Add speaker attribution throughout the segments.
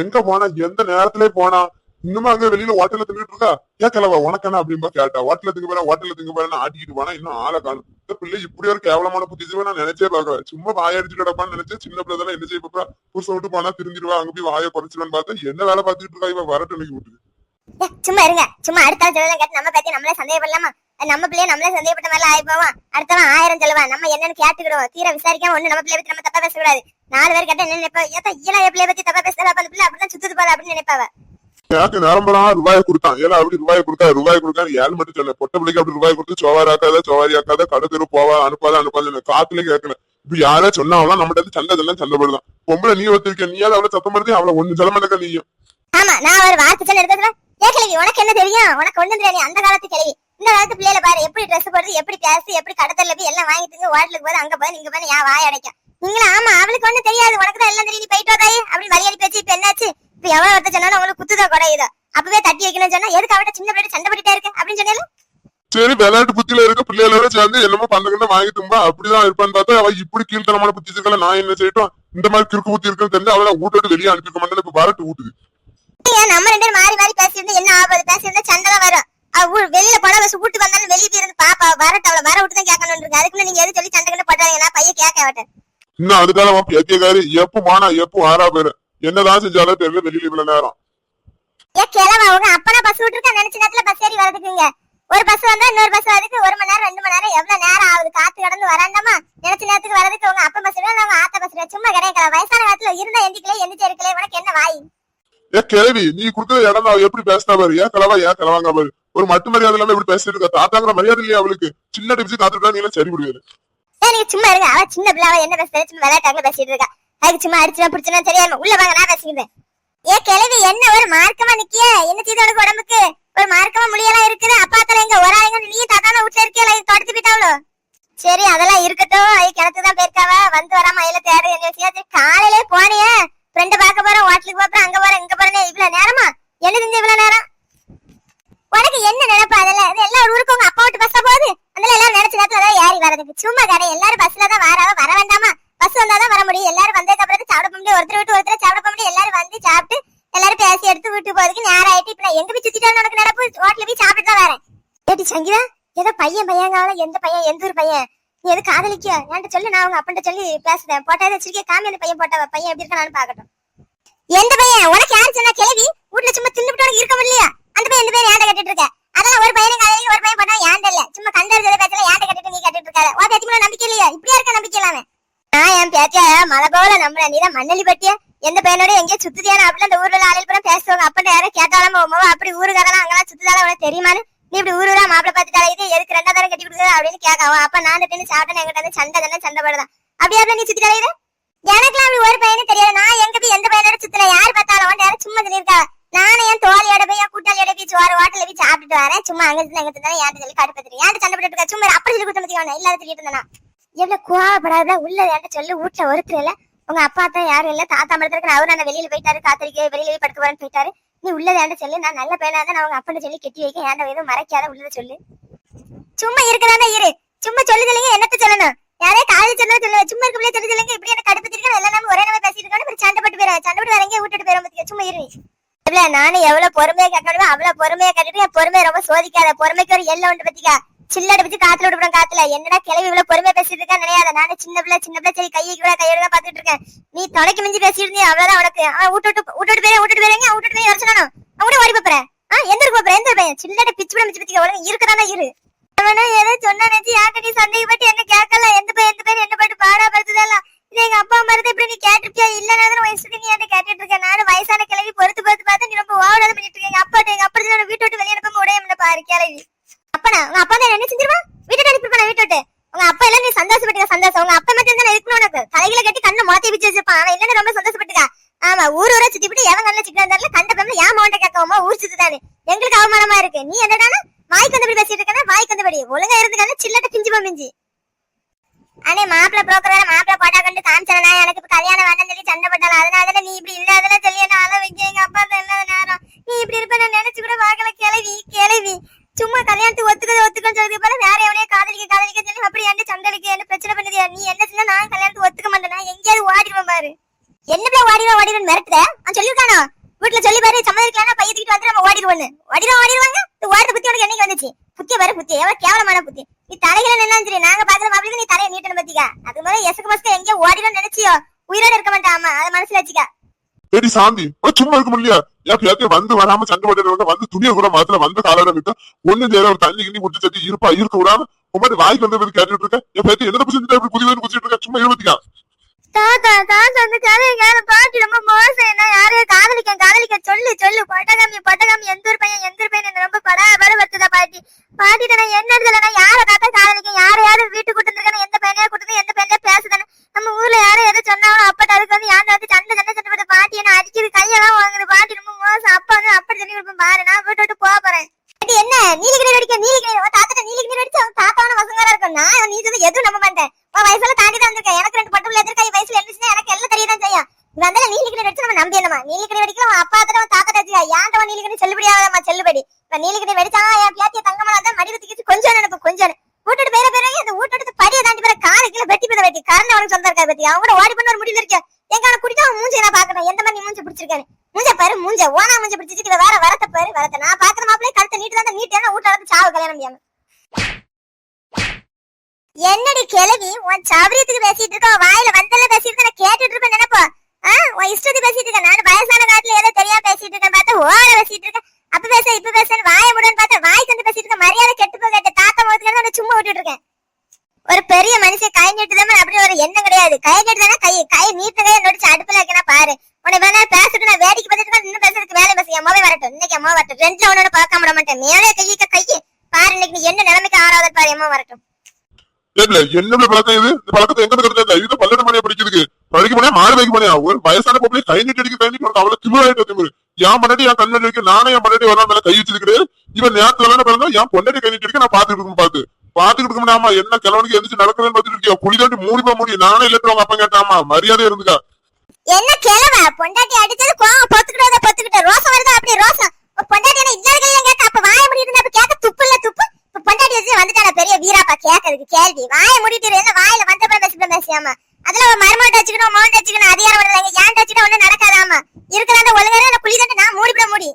Speaker 1: எங்க போனா? எந்த நேரத்திலே போனா? இன்னுமா அங்க வெளியில ஹோட்டல்ல தின்னுட்டு இருக்கா? ஏன் கிளவ உனக்கு என்ன அப்படின்பா கேட்டா? ஹோட்டல்ல திங்க போறேன் ஹோட்டல்ல திங்க போறேன் ஆட்டிக்கிட்டு போனா இன்னும் ஆளை காணும். இந்த பிள்ளை இப்படி ஒரு கேவலமான புத்தி நான் நினைச்சே பாக்குறேன் சும்மா வாயடிச்சு கிடப்பான்னு நினைச்சேன் சின்ன பிள்ளை தானே என்ன செய்ய போறா? புருஷன் விட்டு போனா திருந்திடுவா அங்க போய் வாயை குறைச்சிடுவான்னு பார்த்தா என்ன வேலை பார்த்துட்டு இருக்கா இவன்? வரட்டு இன்னைக்கு
Speaker 2: விட்டுருக்கு சும்மா இருங்க. சும்மா அடுத்த நம்ம பத்தி நம்மளே சந்தேகப்படலாமா? நம்ம பிள்ளைய நம்மளே சந்தேகப்பட்ட மாதிரி ஆகி போவான் அடுத்தவன் ஆயிரம் சொல்லுவான் நம்ம என்னன்னு கேட்டுக்கிடுவோம். தீர விசாரிக்காம ஒண்ணு நம்ம பிள்ளைய பத்தி நம்ம தப்பா பேசக்கூடாது. நாலு பேர் கேட்டா என்ன நினைப்பா? ஏத்தா ஈழ பிள்ளைய பத்தி தப்பா பேசுறா? அந்த பிள்ளை அப்படிதான் சுத்துது போல அப்படின்னு நினைப்பாவ.
Speaker 1: எனக்கு நிரம்பலாம் ரூபாய் கொடுத்தான். ஏன்னா அப்படி ரூபாய் கொடுத்தா ரூபாய் கொடுக்கான்னு ஏழு மட்டும் சொன்னேன் பொட்ட பிள்ளைக்கு அப்படி ரூபாய் கொடுத்து சோவாரி ஆக்காத சோவாரி ஆக்காத கடை தெரு போவா அனுப்பாத அனுப்பாத காத்துல கேட்கல. இப்ப யாரா சொன்னாவெல்லாம் நம்மகிட்ட சண்டை சண்டை சண்டைப்படுதான். பொம்பளை நீ ஒத்துருக்க நீயாவது அவளை சத்தம் படுத்தி அவளை ஒண்ணு சொல்ல மாட்டேங்க நீயும்?
Speaker 2: ஆமா நான் ஒரு வார்த்தை சொல்ல ஏ கிழவி உனக்கு என்ன தெரியும்? உனக்கு ஒண்ணும் தெரியாது. அந்த காலத்து கிழவி. இந்த காலத்து பிள்ளைல பாரு எப்படி ட்ரெஸ் போடுறது எப்படி பேசு எப்படி கடத்தல போய் எல்லாம் வாங்கிட்டு ஹோட்டலுக்கு போது அங்க போய் இங்க போய் என் வாய் அடைக்கும். நீங்களும் ஆமா அவளுக்கு ஒண்ணும் தெரியாது உனக்கு தான் எல்லாம் தெரியும் நீ போயிட்டு வந்தாயே அப்படி வழி அனுப்பி வச்சு இப்ப என்னாச்சு? இப்ப எவ்வளவு ஒருத்த சொன்னாலும் உங்களுக்கு குத்துதான் குறையுதோ அப்பவே தட்டி வைக்கணும்னு சொன்னா எதுக்கு அவட்ட சின்ன பிள்ளை சண்டை போட்டுட்டே இருக்கு? அப்படின்னு சொன்னேன்
Speaker 1: சரி விளையாட்டு புத்தியில இருக்க பிள்ளைகளோட சேர்ந்து என்னமோ பந்தகண்ட வாங்கி தும்பா அப்படிதான் இருப்பான்னு பார்த்தா அவ இப்படி கீழ்த்தனமான புத்தி இருக்கல நான் என்ன செய்யட்டும்? இந்த மாதிரி கிறுக்கு புத்தி இருக்குன்னு தெரிஞ்சு அவளை வீட்டோட வெளியே அனுப்பிக்க மாட்டேன் இப்ப வரட்டு
Speaker 2: ஏன் நம்ம ரெண்டு பேரும் மாறி மாறி பேசியிருந்தா என்ன ஆகுது? பேசியிருந்தா சண்டை வரும். வெளியில போனா பஸ் வீட்டு வந்தாலும் வெளியே இருந்து பாப்பா வரட்டு அவளை வர விட்டு தான் கேட்கணும் இருக்கு அதுக்குள்ள நீங்க எது சொல்லி சண்டை கண்டு நான் பையன் கேட்க மாட்டேன்.
Speaker 1: இன்னும் அதுக்காக அவன் பேத்தியக்காரி? எப்போ மானா எப்போ ஆறா பேரு என்னதான் செஞ்சாலும் தெரியல வெளியில இவ்வளவு நேரம்.
Speaker 2: ஏ கிளவா அவங்க அப்பனா பஸ் விட்டுருக்கா? நினைச்ச நேரத்துல பஸ் ஏறி வரதுக்குங்க ஒரு பஸ் வந்தா இன்னொரு பஸ் வரதுக்கு ஒரு மணி நேரம் ரெண்டு மணி நேரம் எவ்வளவு நேரம் ஆகுது? காத்து கடந்து வராண்டாமா? நினைச்ச நேரத்துக்கு வரதுக்கு உங்க அப்பா பஸ் அவங்க ஆத்த பஸ் சும்மா கிடையாது வயசான காலத்துல இருந்தா எந்திக்கல எந்திரிச்சு இருக்கல உனக்கு என்ன வாய்?
Speaker 1: ஏ கிழவி நீ கொடுக்குற இடம் அவ எப்படி பேசினா பாரு. ஏன் கிளவா ஏன் கிளவாங்க பாரு. ஒரு மட்டு மரியாதை இல்லாம இப்படி பேசிட்டு இருக்க? தாத்தாங்கிற மரியாதை இல்லையா அவளுக்கு? சின்ன டிப்ஸ் காத்துட்டா நீ சரி முடியாது
Speaker 2: நீங்க சும்மா இருங்க. அவ சின்ன பிள்ளை அவ என்ன பேசுறது சும்மா விளையாட்டாங்க பேசிட்டு இருக்கா. அதுக்கு சும்மா அடிச்சுனா பிடிச்சுனா தெரியாம உள்ள வாங்க நான் பேசிக்கிறேன். ஏ கிழவி என்ன ஒரு மார்க்கமா நிக்கிய? என்ன செய்து உனக்கு உடம்புக்கு? ஒரு மார்க்கமா முடியெல்லாம் இருக்குது? அப்பாத்துல எங்க ஒரு ஆளுங்க நீ தாத்தான வீட்டுல இருக்கியா? தொடர்த்து தொடச்சு போயிட்டாவளோ? சரி அதெல்லாம் இருக்கட்டும். அது கிணத்து தான் போயிருக்காவ. வந்து வராம அயில தேடு என்ன விஷயம் சரி, காலையிலே போனியே. ஃப்ரெண்டு பார்க்க போறோம் ஹோட்டலுக்கு போறேன் அங்க போறேன் இங்க போறேன் இவ்வளவு நேரமா? என்ன செஞ்ச இவ்வளவு நேரம்? உனக்கு என்ன நினைப்பு? அதுல இது எல்லா ஊருக்கு உங்க அப்பா விட்டு பஸ்ல போகுது அதுல எல்லாரும் நினைச்ச நேரத்துல தான் ஏறி வரதுக்கு சும்மா கடை எல்லாரும் பஸ்ல தான் வராவ? வர வேண்டாமா? பஸ் வந்தாதான் வர முடியும். எல்லாரும் வந்ததுக்கு அப்புறம் சாப்பிட முடியும். ஒருத்தர் விட்டு ஒருத்தர் சாப்பிட முடியும். எல்லாரும் வந்து சாப்பிட்டு எல்லாரும் பேசி எடுத்து விட்டு போறதுக்கு நேரம் ஆயிட்டு இப்ப எங்க போய் சுத்திட்டாலும் உனக்கு நடப்பு ஹோட்டல போய் சாப்பிட்டு தான் வரேன். ஏடி சங்கீதா ஏதோ பையன் பையன் காவல எந்த பையன்? எந்த ஊர் பையன்? நீ எது காதலிக்க என்கிட்ட சொல்லு நான் அவங்க அப்பன்ட்ட சொல்லி பேசுறேன். போட்டாத வச்சிருக்கேன் காமி அந்த பையன் போட்டவ. பையன் எப்படி இருக்கானு பாக்கட்டும் எந்த பையன்? உனக்கு யாரு சொன்னா கிளவி வீட்டுல சும்மா தின்னுட்டு இருக்க முடியலையா? அந்த பையன் எந்த பையன்? கட்டிட்டு இருக்க அதெல்லாம் ஒரு பையனும் காதலிக்க ஒரு பையன் பண்ணா ஏன் தெரியல? சும்மா கண்டறிஞ்சத பேசல ஏன் கட்டிட்டு நீ கட்டிட்டு இருக்காத உன் பேத்தி மேல நம்பிக்கை இல்லையா? இப்படியா இருக்க நம்பிக்கை இல்லாம? நான் என் பேத்திய மலை போல நம்புற நீ தான் மண்ணலி பட்டிய. எந்த பையனோட எங்கேயும் சுத்துதியான அப்படி அந்த ஊர்ல ஆளில் பூரா பேசுவாங்க. அப்ப யாரும் கேட்டாலும் உமாவா அப்படி ஊருக்காரலாம் அங்கெல்லாம் சுத்துதால உனக்கு தெரியுமான்னு? நீ இப்படி ஊரு ஊரா மாப்பிள பார்த்துட்டால இது எதுக்கு ரெண்டா தரம் கட்டி கொடுக்குறது அப்படின்னு கேட்கவும் அப்ப நான் தின்னு சாப்பிட்டேன் எங்கிட்ட வந்து சண்டை தானே சண்டை போடுதான் அப்படியே அப்படி நீ சுத்திட்டாலே இது? எனக்குலாம் அப்படி ஒரு பையனும் தெரியாது நான் எங்க போய் எந்த பையனோட சுத்தின யார் பார்த்தாலும் உன் நேரம் சும்மா சொல்லியிருக்கா நானும் என் தோழியோட போய் என் கூட்டாளியோட போய் சோறு ஹோட்டல்ல போய் சாப்பிட்டுட்டு வரேன். சும்மா அங்க இருந்து அங்க இருந்தா ஏன் சொல்லி காட்டு பத்திரி ஏன் சண்டை போட்டு சும்மா அப்படி சொல்லி கொடுத்த மாதிரி இல்லாத சொல்லிட்டு இருந்தா எவ்வளவு கோவப்படாத உள்ள ஏன்ட்ட சொல்லு வீட்டுல ஒருத்தர் இல்ல உங்க அப்பா தான் யாரும் இல்ல. தாத்தா மரத்துல அவரு நான் வெளியில போயிட்டாரு. காத்திரிக்க வெளியில போய் படுக்க போறேன்னு போயிட்டாரு. நீ உள்ளத ஏன்ட்ட சொல்லு நான் நல்ல பையனா தான் நான் உங்க அப்பன்னு சொல்லி கெட்டி வைக்க ஏன்டா எதுவும் மறைக்காத உள்ளத சொல்லு. சும்மா இருக்கதானே இரு. சும்மா சொல்லி சொல்லுங்க என்னத்த சொல்லணும்? யாரே காலேஜ் சொல்ல. சொல்லுங்க சும்மா இருக்க பிள்ளை சொல்லி சொல்லுங்க. இப்படி எனக்கு கடுப்பு திருக்கணும் எல்லாம் ஒரே நம்ம பேசிட்டு இருக்கோம் சண்டை போட்டு போயிடும் சண்டை போட்டு வரங்க விட்டுட்டு போயிடும் சும்மா இரு. இல்ல நானும் எவ்வளவு பொறுமையா கேட்கணுமோ அவ்வளவு பொறுமையா கேட்டுட்டு என் பொறுமையை ரொம்ப சோதிக்காத. பொறுமைக்கு ஒரு எல்லாம் உண்டு பத்திக்கா. சில்லடை பத்தி காத்துல விடுறோம் காத்துல. என்னடா கிளவி இவ்வளவு பொறுமையா பேசிட்டு இருக்கா நினையாத. நானும் சின்ன பிள்ளை சின்ன பிள்ளை சரி கையை கூட கையோட தான் பாத்துட்டு இருக்கேன். நீ தொலைக்கு மிஞ்சி பேசிட்டு இருந்தீ அவ்வளவுதான் உனக்கு. அவன் விட்டு விட்டு விட்டுட்டு போய் விட்டுட்டு போயிருங்க விட்டுட்டு போய் வரச்சனானோ அவன் கூட ஓடி போறேன் ஆ எந்த இருக்கு போறேன் எந்த பையன் சில்லடை பிச்சு விட மிச்சு பத்திக்கா. உடனே இருக்கிறானா இரு. அவனா ஏதோ சொன்னா நினைச்சு யார்கிட்ட சந்தேகப்பட்டு என்ன கேட்கல? எந்த பையன் எந்த பையன்? என்ன பாட்டு பாடா படுத்துதெல்லாம்? இது எங்க அப்பா அம்மா இருந்தா இப்படி நீ கேட்டிருக்கியா இல்லைன்னா வயசுக்கு நீ என்ன கேட்டுட்டு இருக்க? நானும் வயசான கிளவி பொறுத்து பொறுத்து பார்த்து ஓவராத பண்ணிட்டு இருக்க எங்க எங்க அப்பா நான் வீட்டு விட்டு வெளியே அனுப்ப உடைய பாரு கிளவி அப்பனா உங்க அப்பா தான் என்ன செஞ்சிருவா வீட்டு அனுப்பி வீட்டு விட்டு? உங்க அப்பா எல்லாம் நீ சந்தோஷப்பட்டுக்க சந்தோஷம். உங்க அப்பா மட்டும் தான் இருக்கணும் உனக்கு. தலைகளை கட்டி கண்ணை மாத்தி வச்சு வச்சிருப்பான். அவன் இல்லன்னு ரொம்ப சந்தோஷப்பட்டுக்கா. ஆமா ஊர் ஊரா சுத்தி விட்டு எவன் கண்ணில் சிக்கன் இருந்தாலும் கண்ட பம்பல ஏன் மாவட்ட கேட்கவுமா ஊர் சுத்துதானே. எங்களுக்கு அவமானமா இருக்கு. நீ என்னடானா வாய்க்கு வந்தபடி பேசிட்டு இருக்கா வாய்க்கு வந்தபடி. ஒழுங்கா இருந்துக்கான சில்லட்ட பிஞ்சு மிஞ்சி. அண்ணே மாப்பிள்ள புரோக்கர் வேற மாப்பிள்ள போட்டா கண்டு காமிச்சனா எனக்கு இப்ப கல்யாணம் வேண்டாம் சொல்லி சண்டை போட்டாலும் அதனால நீ இப்படி இல்லாதல சொல்லி என்ன ஆள எங்க அப்பா இல்லாதனா சும்மா கல்யாணத்துக்கு ஒத்துக்கிறது ஒத்துக்கன்னு சொல்லி போல வேற எவனையே காதலிக்க காதலிக்க சொல்லி அப்படி என்ன சண்டைக்கு என்ன பிரச்சனை பண்ணுதியா நீ என்ன சொன்னா நான் கல்யாணத்துக்கு ஒத்துக்க மாட்டேனா? எங்கேயாவது ஓடிடுவேன் பாரு. என்ன பிள்ளை ஓடிடுவேன் ஓடிடுவேன் மிரட்டுத அவன் சொல்லியிருக்கானோ? வீட்டுல சொல்லி பாரு சம்மதிக்கலாம் பையத்துக்கிட்டு வந்து நம்ம ஓடிடுவோன்னு. ஓடிடுவோம் ஓடிடுவாங்க இந்த ஓடுற புத்தி உனக்கு என்னைக்கு வந்துச்சு? புத்திய பாரு புத்தி எவ்வளவு கேவலமான புத்தி நீ தலைகள் என்ன சரி நாங்க பாக்குற மாப்பிளுக்கு நீ தலையை நீட்டணும் பத்திக்கா அது மாதிரி எசக்கு மஸ்க எங்கேயோ ஓடிடும் நினைச்சியோ? உயிரோட இருக்க மாட்டா ஆமா அதை மனசுல வச்சுக்கா.
Speaker 1: ஏடி சாந்தி சும்மா இருக்க முடியல ஏன் வந்து வராம சண்டை போட்டு வந்து துணியை கூட மாத்துல வந்து காலையில விட்டு ஒண்ணு செய்யற ஒரு தண்ணி கிண்ணி முடிச்சு சட்டி இருப்பா இருக்க விடாம உமாரி வாய்க்கு வந்து போய் கேட்டுட்டு இருக்க. என் பேத்தி என்ன புரிஞ்சு இப்படி புதிய குடிச்சிட்டு இருக்க? சும்மா இருபத்திக்கா
Speaker 2: தாத்தா தாத்தா அந்த கதையை கேள பாட்டு ரொம்ப மோசம்? என்ன யாரையும் காதலிக்க காதலிக்க சொல்லு சொல்லு. பட்டகாமி பட்டகாமி எந்த ஒரு பையன் எந்த ஒரு பையன் ரொம்ப படா பட வருத்ததா பாட்டி? பாட்டிட்டு நான் என்ன இடத்துல நான் யாரை தாத்தா காதலிக்க யார யாரும் வீட்டுக்கு கூட்டு இருக்கேன் எந்த பையனையா கூட்டு எந்த பையனையா பேசுதானே நம்ம ஊர்ல யாரும் எதை சொன்னாலும் அப்பட்ட அதுக்கு வந்து யாரும் வந்து சண்டை சண்டை சண்டை போட்டு பாட்டி என்ன அடிக்குது கையெல்லாம் வாங்குது பாட்டி ரொம்ப மோசம் அப்பா வந்து அப்படி சொல்லி கொடுப்பேன் பாரு நான் வீட்டு விட்டு போக போறேன் பாட்டி என்ன நீலகிரி அடிக்க நீலகிரி உன் தாத்தா நீலகிரி அடிச்சு அவன் தாத்தாவான வசங்காரா இருக்கும் மட்டும் நம்ப மாட்டேன் உன் வயசுல தாண்டி தான் வந்திருக்கேன். எனக்கு ரெண்டு பட்டம் எதிர்க்க என் வயசுல இருந்துச்சுன்னா எனக்கு எல்லாம் தெரியதான் செய்யும். வந்தால நீலிக்கணி அடிச்சு நம்ம நம்பி என்னமா நீலகிரி அடிக்கல உன் அப்பா தடவை தாத்தா அடிச்சு ஏன்டா நீலிக்கணி செல்லுபடி செல்லுபடியாகாதம்மா செல்லுபடி? இப்ப நீலிக்கணி வெடிச்சா என் பியாத்திய தங்கமலா தான் மடிவு தூக்கிச்சு கொஞ்சம் நினைப்பு கொஞ்சம் வீட்டுட்டு பேர பேர அந்த வீட்டுட்டு படியை தாண்டி பேர காரை கீழே வெட்டி பேர வெட்டி காரணம் அவனுக்கு சொந்தம் இருக்கா பத்தி அவன் கூட ஓடி பண்ண ஒரு முடிவு இருக்கேன். எங்க அவனை குடிச்சா அவன் மூஞ்சி நான் பாக்கணும் எந்த மாதிரி மூஞ்சி பிடிச்சிருக்காரு மூஞ்ச பாரு மூஞ்ச. ஓனா மூஞ்ச பிடிச்சிட்டு வேற வரத்த பாரு வரத்த. நான் பாக்குற மாப்பிளே கழுத்த நீட்டு தான் நீட்டு ஏன்னா வீட்டு அளவுக்கு சாவு கல்யாணம் முடியாம. என்னடி கிளவி உன் சௌரியத்துக்கு பேசிட்டு இருக்க வாயில வந்தல பேசிட்டு நான் கேட்டுட்டு இருப்பேன் நினைப்போ? உன் இஷ்டத்துக்கு பேசிட்டு இருக்க நான் வயசான காலத்துல ஏதோ தெரியாம பேசிட்டு இருக்கேன் பார்த்தா ஓர பேசிட்டு இருக்கேன் அப்ப பேச இப்ப பேச வாய முடன் பார்த்தா வாய் கண்டு பேசிட்டு இருக்க மரியாதை கெட்டு போய் கேட்ட தாத்தா முகத்துக்கு நான் சும்மா விட்டுட்டு இருக்கேன். ஒரு பெரிய மனுஷன் கை நீட்டுதான் அப்படி ஒரு எண்ணம் கிடையாது. கை நீட்டுதானே கை கை நீட்ட கையை நொடிச்சு அடுப்புல வைக்கணும் பாரு. உன்னை வேணா பேசிட்டு நான் வேடிக்கை பார்த்துட்டு இன்னும் பேசுறதுக்கு வேலை பேச என் வரட்டும் இன்னைக்கு அம்மா வரட்டும். ரெண்டுல ஒன்னு பார்க்க விட மாட்டேன். மேலே கையை கையை பாரு இன்னைக்கு நீ என்ன நிலைமைக்கு ஆறாவது பாரு அம்மா வரட்டும்.
Speaker 1: இல்ல என்ன பழக்கம் இது? இந்த பழக்கத்தை எங்க இது பல்லெட்டு மணியா படிக்கிறதுக்கு படிக்க போனே மாடு வைக்க ஒரு வயசான பொம்பளை கை நீட்டி அடிக்க கை நீட்டி அவ்வளவு திமிராயிட்டு திமிரு. என் பண்ணாடி என் கண்ணடி இருக்கு. நானே என் பண்ணாடி வரலாம் மேல கை வச்சிருக்கிறேன். இவன் நேரத்துல வேணா என் பொண்டாடி கை நீட்டி நான் பாத்துட்டு இருக்கணும் பாத்து பாத்துக்கிட்டு இருக்கணும் என்ன கிழவனுக்கு எந்திரிச்சு நடக்குதுன்னு பார்த்துட்டு இருக்கியா? புளி தாண்டி முடியும் நானே இல்லட்டு உங்க அப்பா கேட்டாமா மரியாதை இருந்துக்கா.
Speaker 2: என்ன கிழவ? பொண்டாட்டி அடிச்சது கோவம். பொத்துக்கிட்டத பொத்துக்கிட்ட ரோசம் வருதா? அப்படி ரோசம். பொண்டாட்டி என்ன இல்லாத கையில கேட்க அப்ப வாய முடிட்டு அப்ப கேட்க துப்பு இல்ல துப்பு இப்ப பொண்டாட்டி வச்சு வந்துட்டான பெரிய வீராப்பா கேட்கறதுக்கு கேள்வி. வாய முடிட்டு என்ன வாயில வந்தப்ப பேசிட்டு பேசியாம? அதுல ஒரு மருமட்டை வச்சுக்கணும் மோட்டை வச்சுக்கணும் அதிகாரம் வரல ஏன் வச்சுட்டு ஒண்ணு நடக்காதாமா? இருக்கிற அந்த புளி தட்டு நான் மூடிவிட முடி.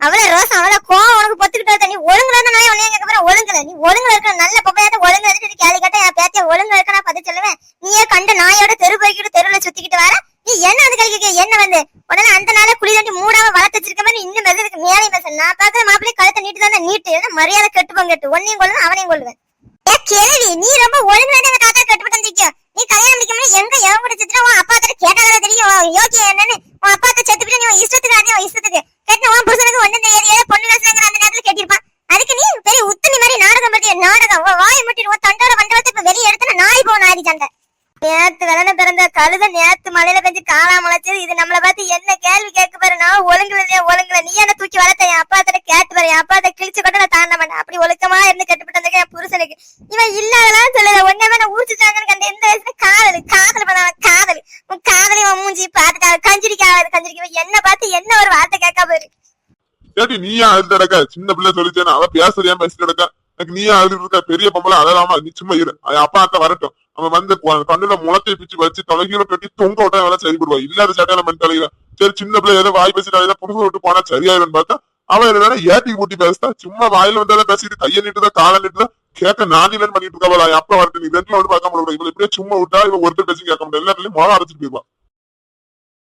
Speaker 2: அவ்வளவு ரோசம் அவ்வளவு கோவம் உனக்கு பொத்துக்கிட்டு நீ ஒழுங்குல இருந்தா உன்னைய கேட்க ஒழுங்குல. நீ ஒழுங்குல இருக்க நல்ல பொப்பையாட்ட ஒழுங்குல இருந்து கேள்வி கேட்ட என் பேத்திய ஒழுங்குல இருக்க? நான் பதில் சொல்லுவேன். நீயே கண்டு நாயோட தெரு போய்கிட்டு தெருவுல சுத்திக்கிட்டு வர நீ என்ன அது கழிக்க என்ன வந்து? உடனே அந்த நாள குழி தண்ணி மூடாம வளர்த்து வச்சிருக்க மாதிரி இன்னும் மேலே பேச. நான் பாக்குற மாப்பிள்ளை கழுத்தை நீட்டு. தானே நீட்டு மரியாதை கெட்டுப்போம் கெட்டு ஒன்னையும் கொள்ளுவேன் அவனையும் கொள்ளுவேன் ஏ கேள்வி நீ ரொம்ப ஒழுங்குல எங்க தாத்தா கட்டுப்பட்டு வந்திருக்கியோ நீ கல்யாணம் முடிக்க முடியும் எங்க எவன் கூட சித்திரம் உன் அப்பா கிட்ட கேட்டாதான் தெரியும்? யோகி என்னன்னு? உன் அப்பா கிட்ட செத்து நீ உன் இஷ்டத்துக்கு அதே உன் இஷ்டத்துக்கு. கேட்ட உன் புருஷனுக்கு ஒண்ணு தெரியாது ஏதோ பொண்ணு பேசுறாங்க அந்த நேரத்துல கேட்டிருப்பான். அதுக்கு நீ பெரிய உத்தனி மாதிரி நாடகம் பத்தி நாடகம். உன் வாய் முட்டிட்டு உன் தண்டோட வண்டவத்தை இப்ப வெளியே எடுத்து நாய் போ ஆதி சண்டை. நேத்து வெள்ளன பிறந்த கழுத நேத்து மழையில பெஞ்சு காலா முளைச்சது. இது நம்மள பார்த்து என்ன கேள்வி கேட்க பாரு நான் ஒழுங்குல இல்லையா ஒழுங்குல நீ என்ன தூக்கி வளர்த்த? என் அப்பா கிட்ட கேட்டு பாரு. என் அப்பா கிழிச்சு கூட நான் தாண்ட மாட்டேன். அப்படி ஒழுக்கமா இருந்து கட்டுப்பட்டு வந்திருக்கேன் என் புருஷனுக்கு. இவன் இல்லாதலாம் சொல்லுத ஒன்னே நான் ஊர்ச்சிட்டாங்கன்னு கண்ட எந்த வயசுல காதல்? காதல் பண்ண காதல். உன் காதலி உன் மூஞ்சி பார்த்துட்டா கஞ்சிரிக்காவது கஞ்சிரிக்க என்ன பார்த்து என்ன ஒரு வார்த்தை கேட்க பாரு
Speaker 1: ஏடி நீயா அழுது கிடக்க? சின்ன பிள்ளை சொல்லிச்சேன் அவ பேசுறியா பேசிட்டு கிடக்க? எனக்கு நீயா அழுது இருக்க? பெரிய பொம்பளை அழலாமா நீ சும்மா இரு. அப்பா அத்தை வரட்டும். அவன் வந்து கண்ணுல முளத்தை பிச்சு வச்சு தொலைகீழ கட்டி தொங்க விட்டா வேலை சரி இல்லாத சட்டையில மண் தலையில. சரி சின்ன பிள்ளை ஏதோ வாய் பேசிட்டு ஏதோ புதுசு விட்டு போனா சரியாயிரும் பார்த்தா அவன் என்ன வேணா ஏட்டி கூட்டி பேசுதா. சும்மா வாயில வந்தாலும் பேசிட்டு கையை நிட்டுதான் காலை நிட்டுதான் கேட்க நானிலன்னு பண்ணிட்டு இருக்கா அப்ப வரட்டு நீ ரெண்டுல வந்து பார்க்க முடியும் இவ்வளவு இப்படியே சும்மா விட்டா இவன் ஒருத்தர் பேசி கேட்க முடியாது. எல்லாத்துலயும் மொழ அரைச்சிட்டு போயிருவான்